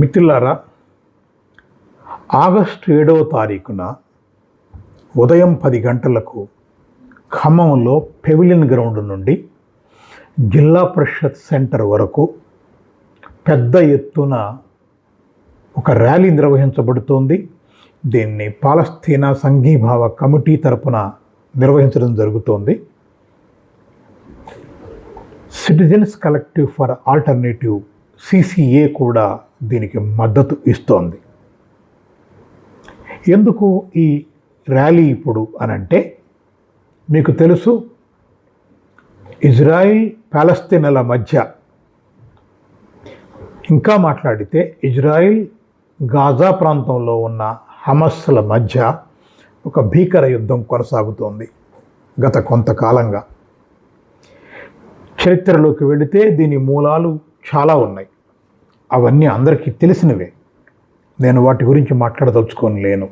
మిత్రులారా ఆగస్టు ఏడవ తారీఖున ఉదయం పది గంటలకు ఖమ్మంలో పెవిలియన్ గ్రౌండ్ నుండి జిల్లా పరిషత్ సెంటర్ వరకు పెద్ద ఎత్తున ఒక ర్యాలీ నిర్వహించబడుతోంది. దీన్ని పాలస్తీనా సంఘీభావ కమిటీ తరపున నిర్వహించడం జరుగుతోంది. Citizens collective for alternative CCA కూడా దీనికి మద్దతు ఇస్తోంది. ఎందుకు ఈ ర్యాలీ ఇప్పుడు అనంటే మీకు తెలుసు ఇజ్రాయిల్ పాలస్తీనాల మధ్య ఇంకా మాట్లాడితే ఇజ్రాయిల్ గాజా ప్రాంతంలో ఉన్న హమస్ల మధ్య ఒక భీకర యుద్ధం కొనసాగుతోంది గత కొంతకాలంగా. చరిత్రలోకి వెళితే దీని మూలాలు చాలా ఉన్నాయి. అవన్నీ అందరికీ తెలిసినవే. నేను వాటి గురించి మాట్లాడదలుచుకొని లేను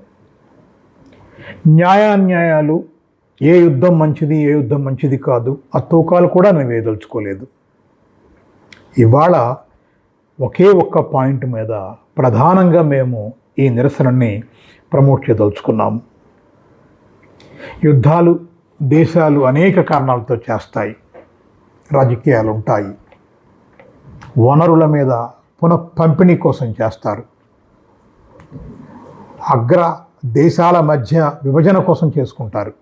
న్యాయాన్యాయాలు ఏ యుద్ధం మంచిది ఏ యుద్ధం మంచిది కాదు ఆ తూకాలు కూడా నేను వేయదలుచుకోలేదు. ఇవాళ ఒకే ఒక్క పాయింట్ మీద ప్రధానంగా మేము ఈ నిరసనని ప్రమోట్ చేయదలుచుకున్నాము యుద్ధాలు దేశాలు అనేక కారణాలతో చేస్తాయి. రాజకీయాలు ఉంటాయి. వనరుల మీద పునః పంపిణీ కోసం చేస్తారు. అగ్ర దేశాల మధ్య విభజన కోసం చేసుకుంటారు.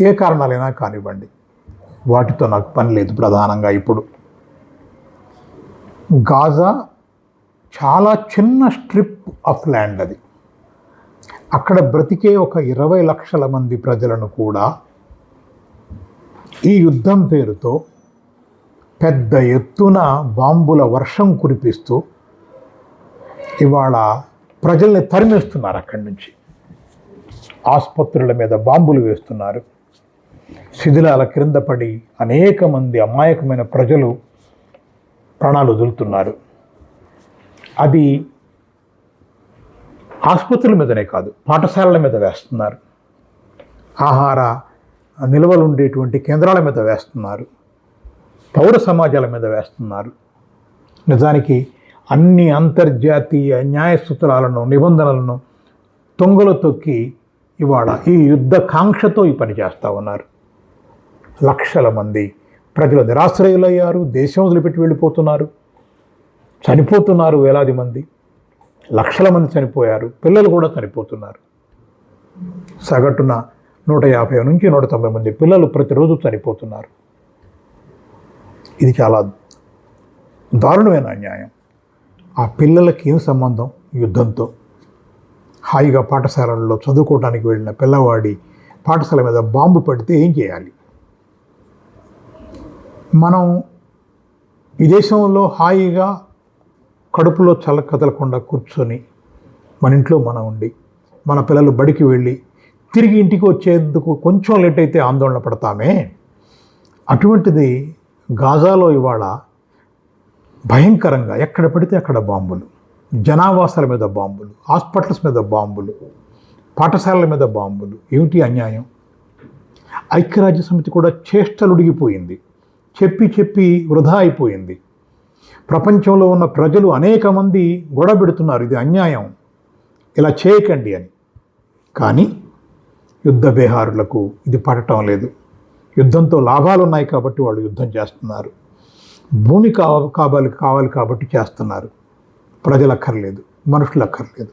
ఏ కారణాలైనా కానివ్వండి. వాటితో నాకు పని లేదు ప్రధానంగా ఇప్పుడు. గాజా చాలా చిన్న స్ట్రిప్ ఆఫ్ ల్యాండ్ అది. అక్కడ బ్రతికే ఒక ఇరవై లక్షల మంది ప్రజలను కూడా ఈ యుద్ధం పేరుతో పెద్ద ఎత్తున బాంబుల వర్షం కురిపిస్తూ ఇవాళ ప్రజల్ని తరిమేస్తున్నారు అక్కడి నుంచి. ఆసుపత్రుల మీద బాంబులు వేస్తున్నారు. శిథిలాల క్రింద పడి అనేక మంది అమాయకమైన ప్రజలు ప్రాణాలు వదులుతున్నారు. అది ఆసుపత్రుల మీదనే కాదు పాఠశాలల మీద వేస్తున్నారు. ఆహార నిల్వలు ఉండేటువంటి కేంద్రాల మీద వేస్తున్నారు. పౌర సమాజాల మీద వేస్తున్నారు. నిజానికి అన్ని అంతర్జాతీయ న్యాయ సూత్రాలను నిబంధనలను తొంగలు తొక్కి ఇవాళ ఈ యుద్ధ కాంక్షతో ఈ పని చేస్తూ ఉన్నారు. లక్షల మంది ప్రజలు నిరాశ్రయులయ్యారు దేశం వదిలిపెట్టి వెళ్ళిపోతున్నారు. చనిపోతున్నారు వేలాది మంది. లక్షల మంది చనిపోయారు పిల్లలు కూడా చనిపోతున్నారు. సగటున నూట యాభై నుంచి నూట తొంభై మంది పిల్లలు ప్రతిరోజు చనిపోతున్నారు. ఇది చాలా దారుణమైన అన్యాయం ఆ పిల్లలకి ఏం సంబంధం? యుద్ధంతో. హాయిగా పాఠశాలల్లో చదువుకోవడానికి వెళ్ళిన పిల్లవాడి పాఠశాల మీద బాంబు పడితే ఏం చేయాలి? మనం ఈ దేశంలో హాయిగా కడుపులో చల్ల కదలకుండా కూర్చొని మన ఇంట్లో మనం ఉండి మన పిల్లలు బడికి వెళ్ళి తిరిగి ఇంటికి వచ్చేందుకు కొంచెం లేట్ అయితే ఆందోళన పడతామే. అటువంటిది గాజాలో ఇవాళ భయంకరంగా ఎక్కడ పడితే అక్కడ బాంబులు జనావాసాల మీద బాంబులు హాస్పిటల్స్ మీద బాంబులు పాఠశాలల మీద బాంబులు. ఏమిటి అన్యాయం? ఐక్యరాజ్య సమితి కూడా చేష్టలుడిగిపోయింది. చెప్పి చెప్పి వృధా అయిపోయింది. ప్రపంచంలో ఉన్న ప్రజలు అనేక మంది గొడబెడుతున్నారు. ఇది అన్యాయం. ఇలా చేయకండి అని. కానీ యుద్ధ బేహారులకు ఇది పడటం లేదు. యుద్ధంతో లాభాలు ఉన్నాయి కాబట్టి వాళ్ళు యుద్ధం చేస్తున్నారు. భూమి కావాలి కావాలి కాబట్టి చేస్తున్నారు. ప్రజలు అక్కర్లేదు మనుషులు అక్కర్లేదు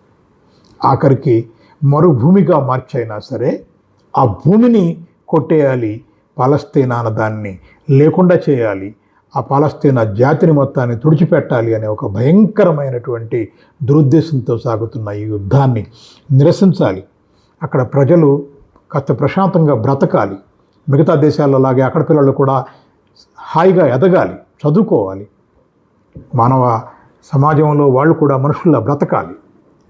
ఆఖరికి మరుభూమిగా మార్చైనా సరే ఆ భూమిని కొట్టేయాలి పాలస్తీనా దాన్ని లేకుండా చేయాలి ఆ పాలస్తీనా జాతిని మొత్తాన్ని తుడిచిపెట్టాలి అనే ఒక భయంకరమైనటువంటి దురుద్దేశంతో సాగుతున్న ఈ యుద్ధాన్ని నిరసించాలి. అక్కడ ప్రజలు కాస్త ప్రశాంతంగా బ్రతకాలి. మిగతా దేశాలలాగే అక్కడ పిల్లలు కూడా హాయిగా ఎదగాలి చదువుకోవాలి. మానవ సమాజంలో వాళ్ళు కూడా మనుషుల్లా బ్రతకాలి.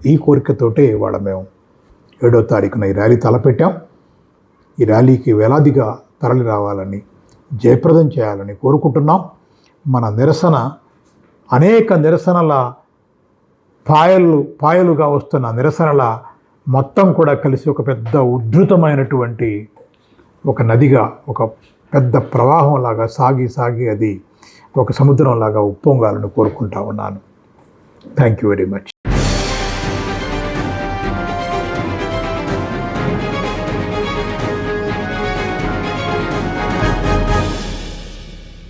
ఈ కోరికతోటే ఇవాళ మేము ఏడో తారీఖున ఈ ర్యాలీ తలపెట్టాం. ఈ ర్యాలీకి వేలాదిగా తరలి రావాలని జయప్రదం చేయాలని కోరుకుంటున్నాం. మన నిరసన అనేక నిరసనల పాయలు పాయలుగా వస్తున్న నిరసనల మొత్తం కూడా కలిసి ఒక పెద్ద ఉద్ధృతమైనటువంటి ఒక నదిగా ఒక పెద్ద ప్రవాహంలాగా సాగి సాగి అది ఒక సముద్రంలాగా ఉప్పొంగాలను కోరుకుంటా ఉన్నాను. Thank you very much